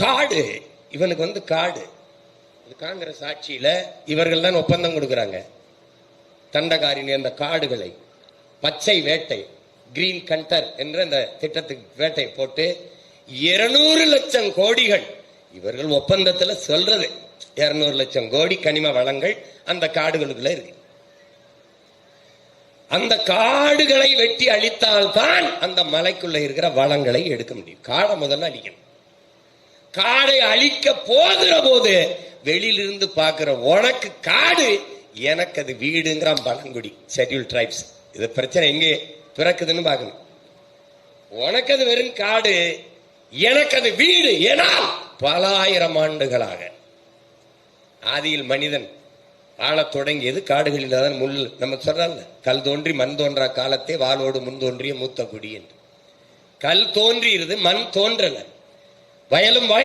காடு. இவனுக்கு வந்து காடு. இது காங்கிரஸ் ஆட்சியில இவர்கள் தான் ஒப்பந்தம் கொடுக்குறாங்க. தண்டகாரின் அந்த காடுகளை. பச்சை வேட்டை கிரீன் கண்டர் என்ற அந்த திட்டத்துக்கு வேட்டை போட்டு இருநூறு லட்சம் கோடிகள் இவர்கள் ஒப்பந்தத்துல சொல்றது. இருநூறு லட்சம் கோடி கனிம வளங்கள் அந்த காடுகளுக்குள்ள இருக்கு. அந்த காடுகளை வெட்டி அழித்தால்தான் அந்த மலைக்குள்ள இருக்கிற வளங்களை எடுக்க முடியும். காடை முதல்ல அழிக்கணும். காடை அழிக்க போகிற போது வெளியிலிருந்து பார்க்கிற உனக்கு காடு எனக்கு அது வீடுங்கிறான் பழங்குடி. ஷெட்யூல் டிரைப்ஸ் இது பிரச்சனை எங்கே பிறக்குதுன்னு பார்க்கணும். உனக்கு அது வெறும் காடு எனக்கு அது வீடு ஏனால் பல ஆயிரம் ஆண்டுகளாக. ஆதியில் மனிதன் ஆளத் தொடங்கியது காடுகளில் தான் முள். நம்ம சொல்றாங்க கல் தோன்றி மண் தோன்றா காலத்தே வாளோடு முன் தோன்றிய மூத்த குடி என்று. கல் தோன்றியது மண் தோன்றல. வயலும் வாய்